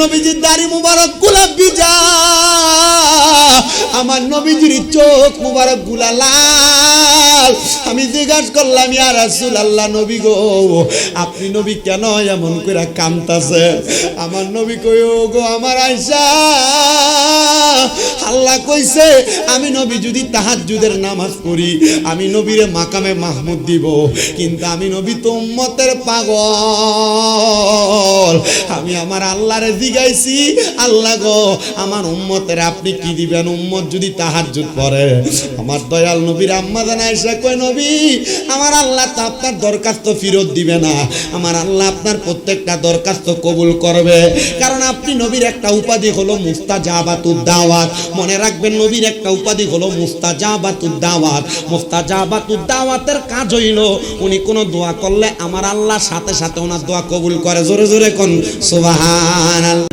নবীজির দাড়ি মুবারক গোলাপ ভিজা আমার নবীজির চোখ মুবারকগুলা লাল। আমি জিজ্ঞাসা করলাম, ইয়া রাসূল আল্লাহ নবী গো, আপনি নবী কেন এমন করে কামতাছে আমার নবী কই গো, আমার আয়সা আল্লাহ কইছে, আমি নবী যদি তাহাজ্জুদের নামাজ পড়ি, আমি নবীরে মাকামে মাহমুদ দিব। কিন্তু আমি নবী তো উম্মতের পাগল। আমি আমার আল্লাহরে জিগাইছি। আল্লাহ গো, আমার উম্মতের আপনি কি দিবেন? উম্মত যদি তাহাজ্জুদ পড়ে আমার দয়াল নবীর আম্মা জানাইসা কই নবী, আমার আল্লাহ তো আপনার দরখাস্ত ফেরত দিবে না। আমার আল্লাহ আপনার প্রত্যেকটা দরখাস্ত কবুল করবে। কারণ আপনি নবীর একটা উপাধি হলো মুস্তাজাবাতুদ দাওয়াত। মনে রাখবেন, নবীর একটা উপাধি হলো মুস্তাজাবাতুদ দাওয়াত। মুস্তাজাবাতুদ দাওয়াতের কাজ হইল, উনি কোনো দোয়া করলে আমার আল্লাহ সাথে সাথে ওনার দোয়া কবুল করে। জোরে জোরে কোন। সুবহানাল্লাহ।